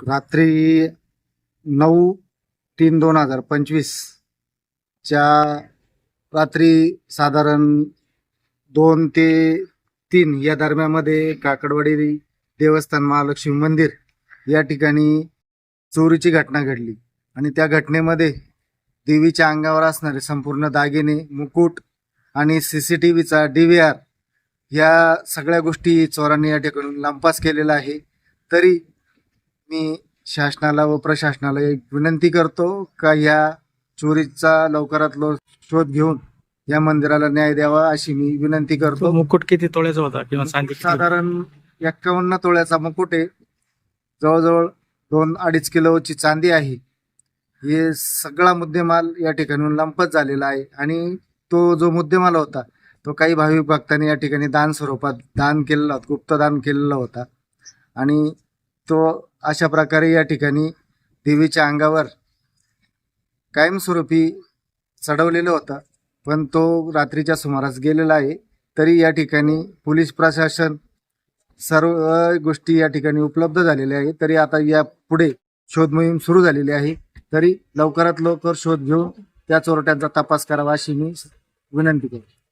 रात्री नऊ तीन दोन हजार पंचवीसच्या रात्री साधारण दोन ते तीन या दरम्यामध्ये काकडवाडी देवस्थान महालक्ष्मी मंदिर या ठिकाणी चोरीची घटना घडली. आणि त्या घटनेमध्ये देवीच्या अंगावर असणारे संपूर्ण दागिने मुकुट आणि सी सी टी व्हीचा डी व्ही आर या सगळ्या गोष्टी चोरांनी या ठिकाणी लंपास केलेला आहे. तरी मी शासनाला व प्रशासनाला एक विनंती करतो का ह्या चोरीचा लवकरात लवकर शोध घेऊन या मंदिराला न्याय द्यावा अशी मी विनंती तो करतो. मुकुट किती तोळ्याचा होता किंवा होती? साधारण एक्कावन्न तोळ्याचा मुकुट आहे. जवळजवळ दोन अडीच किलोची चांदी आहे. हे सगळा मुद्देमाल या ठिकाणी लंपत झालेला आहे आणि तो जो मुद्देमाल होता तो काही भाविक भक्तांनी या ठिकाणी दान स्वरूपात दान केलेला होता गुप्तदान केलेला होता. आणि तो अशा प्रकारे या ठिकाणी देवीच्या अंगावर कायमस्वरूपी चढवलेलं होतं. पण तो रात्रीच्या सुमारास गेलेला आहे. तरी या ठिकाणी पोलीस प्रशासन सर्व गोष्टी या ठिकाणी उपलब्ध झालेल्या आहेत. तरी आता या पुढे शोध मोहीम सुरू झालेली आहे. तरी लवकरात लवकर शोध घेऊन त्या चोरट्यांचा तपास करावा अशी मी विनंती करतो.